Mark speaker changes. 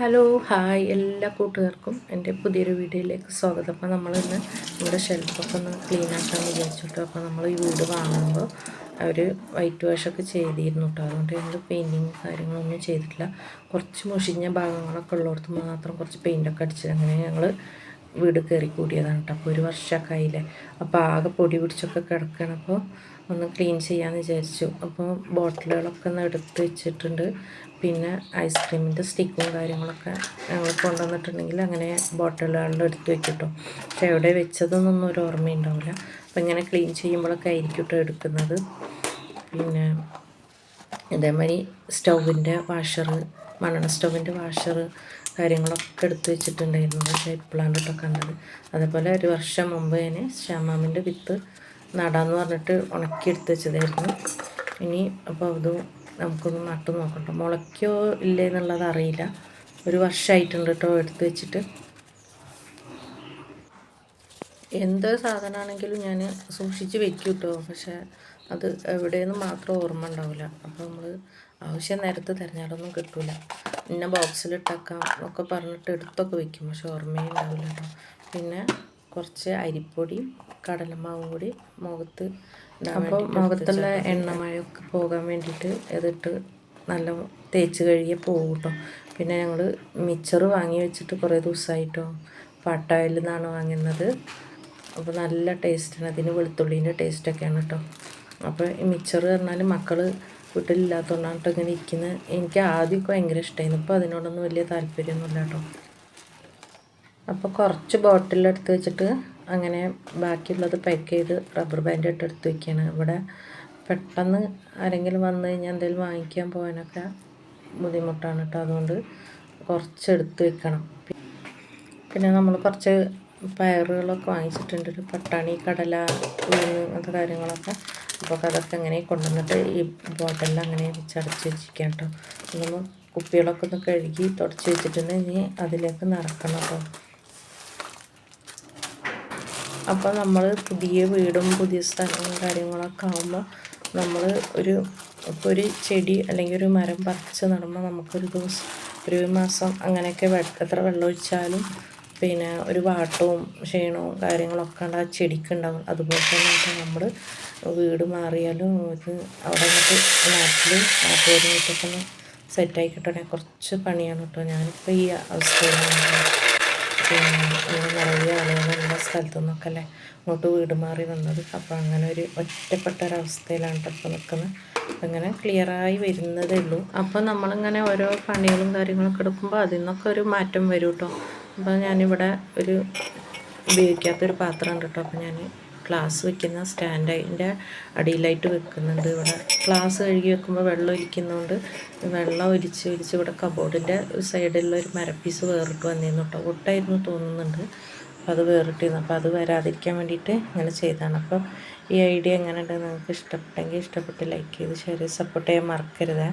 Speaker 1: Hello hi എല്ലാ കൂട്ടുകാർക്കും എന്റെ പുതിയൊരു വീഡിയോയിലേക്ക് സ്വാഗതം. അപ്പോൾ നമ്മളിന്ന് നമ്മുടെ ഷെൽഫൊക്കെ ഒന്ന് ക്ലീൻ ആക്കാൻ വിചാരിച്ചിട്ടു അപ്പോൾ നമ്മൾ ഈ വീട് വാങ്ങുമ്പോൾ അവർ വൈറ്റ് വാഷൊക്കെ ചെയ്തിരുന്നു കേട്ടോ. അതുകൊണ്ട് ഞങ്ങൾ പെയിന്റിങ് കാര്യങ്ങളൊന്നും ചെയ്തിട്ടില്ല. കുറച്ച് മുഷിഞ്ഞ ഭാഗങ്ങളൊക്കെ ഉള്ളിടത്ത് മാത്രം കുറച്ച് പെയിന്റൊക്കെ അടിച്ചത് അങ്ങനെ ഞങ്ങൾ വീട് കയറി കൂടിയതാണ് കേട്ടോ. അപ്പോൾ ഒരു വർഷമൊക്കെ ആയില്ലേ. അപ്പോൾ ആകെ പൊടി പിടിച്ചൊക്കെ കിടക്കണം. അപ്പോൾ ഒന്ന് ക്ലീൻ ചെയ്യാമെന്ന് വിചാരിച്ചു. അപ്പോൾ ബോട്ടിലുകളൊക്കെ ഒന്ന് എടുത്ത് വെച്ചിട്ടുണ്ട്. പിന്നെ ഐസ്ക്രീമിന്റെ സ്റ്റിക്കും കാര്യങ്ങളൊക്കെ ഞങ്ങൾ കൊണ്ടുവന്നിട്ടുണ്ടെങ്കിൽ അങ്ങനെ ബോട്ടിലുകളിൽ എടുത്ത് വെക്കിട്ടോ പക്ഷെ എവിടെ വെച്ചതെന്നൊന്നും ഒരു ഓർമ്മയുണ്ടാവില്ല അപ്പോൾ ഇങ്ങനെ ക്ലീൻ ചെയ്യുമ്പോഴൊക്കെ ആയിരിക്കും കേട്ടോ എടുക്കുന്നത്. പിന്നെ ഇതേമാതിരി സ്റ്റൗവിന്റെ വാഷർ മണ്ണെണ്ണ സ്റ്റൗവിന്റെ വാഷർ കാര്യങ്ങളൊക്കെ എടുത്ത് വെച്ചിട്ടുണ്ടായിരുന്നു. പക്ഷേ ഇപ്പോഴാണ് കേട്ടോ കണ്ടത്. അതേപോലെ ഒരു വർഷം മുമ്പ് ഞാൻ ശ്യാമാമിന്റെ വിത്ത് നടാന്ന് പറഞ്ഞിട്ട് ഉണക്കി എടുത്ത് വെച്ചതായിരുന്നു. ഇനി അപ്പോൾ അത് നമുക്കൊന്ന് നട്ടു നോക്കട്ടോ. മുളയ്ക്കോ ഇല്ലേ എന്നുള്ളത് അറിയില്ല. ഒരു വർഷമായിട്ടുണ്ട് കേട്ടോ എടുത്ത് വെച്ചിട്ട്. എന്ത് സാധനമാണെങ്കിലും ഞാൻ സൂക്ഷിച്ച് വെക്കും കേട്ടോ. പക്ഷേ അത് എവിടെയെന്ന് മാത്രം ഓർമ്മ ഉണ്ടാവില്ല. അപ്പോൾ നമ്മൾ ആവശ്യം നേരത്തെ തിരഞ്ഞാലൊന്നും കിട്ടില്ല ഇന്ന ബോക്സിലിട്ടേക്കാം എന്നൊക്കെ പറഞ്ഞിട്ട് എടുത്തൊക്കെ വെക്കും. പക്ഷെ ഓർമ്മയും ഉണ്ടാവില്ല കേട്ടോ പിന്നെ കുറച്ച് അരിപ്പൊടിയും കടലമാവും കൂടി മുഖത്ത് അപ്പോൾ മുഖത്തുള്ള എണ്ണമഴയൊക്കെ പോകാൻ വേണ്ടിയിട്ട് ഇതിട്ട് നല്ല തേച്ച് കഴുകിയ പോകും കേട്ടോ പിന്നെ ഞങ്ങൾ മിച്ചറ് വാങ്ങി വെച്ചിട്ട് കുറേ ദിവസമായിട്ടോ പട്ടായിൽ നിന്നാണ് വാങ്ങുന്നത്. അപ്പോൾ നല്ല ടേസ്റ്റാണ് അതിന് വെളുത്തുള്ളീന്റെ ടേസ്റ്റൊക്കെയാണ് കേട്ടോ അപ്പോൾ ഈ മിച്ചറ് പറഞ്ഞാൽ മക്കൾ വീട്ടിലില്ലാത്തതുകൊണ്ടാണ് കേട്ടോ ഇങ്ങനെ ഇരിക്കുന്നത് എനിക്ക് ആദ്യമൊക്കെ ഭയങ്കര ഇഷ്ടമായിരുന്നു ഇപ്പോൾ അതിനോടൊന്നും വലിയ താല്പര്യമൊന്നുമില്ല കേട്ടോ അപ്പോൾ കുറച്ച് ബോട്ടിലെടുത്ത് വെച്ചിട്ട് അങ്ങനെ ബാക്കിയുള്ളത് പാക്ക് ചെയ്ത് റബ്ബർ ബാൻഡ് ഇട്ട് എടുത്ത് വയ്ക്കുകയാണ് ഇവിടെ പെട്ടെന്ന് ആരെങ്കിലും വന്നു കഴിഞ്ഞാൽ എന്തെങ്കിലും വാങ്ങിക്കാൻ പോകാനൊക്കെ ബുദ്ധിമുട്ടാണ് കേട്ടോ അതുകൊണ്ട് കുറച്ച് എടുത്ത് വെക്കണം. പിന്നെ നമ്മൾ കുറച്ച് പയറുകളൊക്കെ വാങ്ങിച്ചിട്ടുണ്ട്. പട്ടാണി കടല അങ്ങനത്തെ കാര്യങ്ങളൊക്കെ. അപ്പോൾ അതൊക്കെ അങ്ങനെ കൊണ്ടുവന്നിട്ട് ഈ ബോട്ടിലിൽ അങ്ങനെ വെച്ചടച്ച് വെച്ചിരിക്കാം കേട്ടോ. നമ്മൾ കുപ്പികളൊക്കെ ഒന്ന് കഴുകി തുടച്ച് വെച്ചിട്ടുണ്ടെങ്കിൽ അതിലേക്ക് നിറക്കണം കേട്ടോ. അപ്പോൾ നമ്മൾ പുതിയ വീടും പുതിയ സ്ഥലവും കാര്യങ്ങളൊക്കെ ആകുമ്പോൾ നമ്മൾ ഒരു ഇപ്പോൾ ഒരു ചെടി അല്ലെങ്കിൽ ഒരു മരം പറിച്ച് നടുമ്പോൾ നമുക്കൊരു ദിവസം ഒരു മാസം അങ്ങനെയൊക്കെ എത്ര വെള്ളം ഒഴിച്ചാലും പിന്നെ ഒരു വാട്ടവും ക്ഷീണവും കാര്യങ്ങളൊക്കെ ഉണ്ട്. ആ ചെടിക്ക് ഉണ്ടാവും. അതുപോലെ തന്നെ നമ്മൾ വീട് മാറിയാലും ഇത് അവിടെ നിന്നിട്ട് നാട്ടിൽ നാട്ടുകാരുമായിട്ടൊക്കെ ഒന്ന് സെറ്റായി കിട്ടണേ കുറച്ച് പണിയാണ് കേട്ടോ. ഞാനിപ്പോൾ ഈ അവസ്ഥയിലാണ് പിന്നെ നിറയെ ആളുകളുള്ള സ്ഥലത്തു നിന്നൊക്കെ അല്ലേ ഇങ്ങോട്ട് വീട് മാറി വന്നത്. അപ്പോൾ അങ്ങനെ ഒരു ഒറ്റപ്പെട്ട ഒരവസ്ഥയിലാണ് ഇപ്പോൾ നിൽക്കുന്നത് അങ്ങനെ ക്ലിയറായി വരുന്നതേ ഉള്ളൂ. അപ്പോൾ നമ്മളിങ്ങനെ ഓരോ പണികളും കാര്യങ്ങളൊക്കെ എടുക്കുമ്പോൾ അതിൽ നിന്നൊക്കെ ഒരു മാറ്റം വരും കേട്ടോ. അപ്പോൾ ഞാനിവിടെ ഒരു ഉപയോഗിക്കാത്തൊരു പാത്രം കേട്ടോ. അപ്പോൾ ഞാൻ ഗ്ലാസ് വെക്കുന്ന സ്റ്റാൻഡിന്റെ അടിയിലായിട്ട് വെക്കുന്നുണ്ട്. ഇവിടെ ഗ്ലാസ് കഴുകി വെക്കുമ്പോൾ വെള്ളം ഒലിക്കുന്നതുകൊണ്ട് വെള്ളം ഒലിച്ച് ഒലിച്ച് ഇവിടെ കബോർഡിന്റെ സൈഡിലുള്ള ഒരു മരപ്പീസ് വേറിട്ട് വന്നിരുന്നു കേട്ടോ. ഒട്ടായിരുന്നു തോന്നുന്നുണ്ട്. അപ്പോൾ അത് വേറിട്ടിരുന്നു. അപ്പോൾ അത് വരാതിരിക്കാൻ വേണ്ടിയിട്ട് ഇങ്ങനെ ചെയ്തതാണ്. അപ്പോൾ ഈ ഐഡിയ എങ്ങനെയുണ്ട് നിങ്ങൾക്ക് ഇഷ്ടപ്പെട്ടെങ്കിൽ ഇഷ്ടപ്പെട്ട് ലൈക്ക് ചെയ്ത് ഷെയർ സപ്പോർട്ട് ചെയ്യാൻ മറക്കരുത്.